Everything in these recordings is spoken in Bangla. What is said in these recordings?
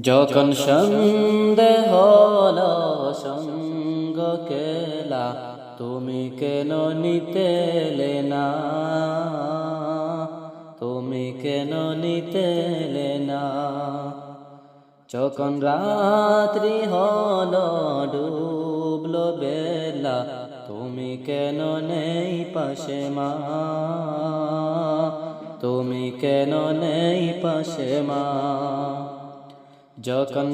যখন সন্দেহ সঙ্গ কেলা তুমি কেন নিতেলে না? তুমি কেন নিতেলে না? যখন রাত্রি হলো ডুবলো বেলা তুমি কেন নেই পাশে মা? তুমি কেন নেই পাশে মা? যখন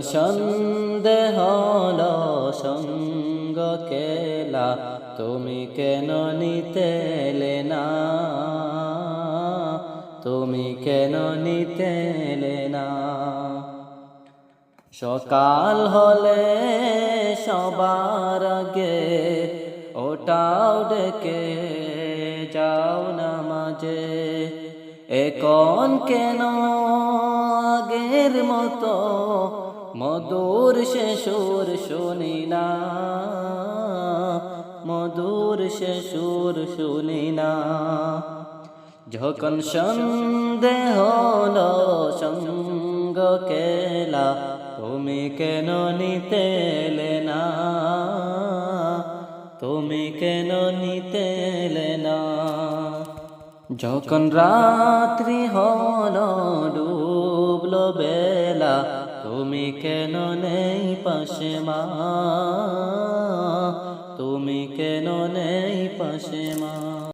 হলো সঙ্গ কেলা তুমি কেন নিতেলে না? তুমি কেন নিতেলে না? সকাল হলে সবার আগে ওটাও ডেকে যাও না মাঝে এখন কেন আগের মতো মধুর সে সুর শুনি না। মধুর সে সুর শুনি না। যখন সন্দেহ হলো সঙ্গ কেলা, তুমি কেন নিতেলে না? তুমি কেন নিতেলে না? যখন রাত্রি বেলা তুমি কেন নেই পাশে মা? তুমি কেন নেই পাশে মা?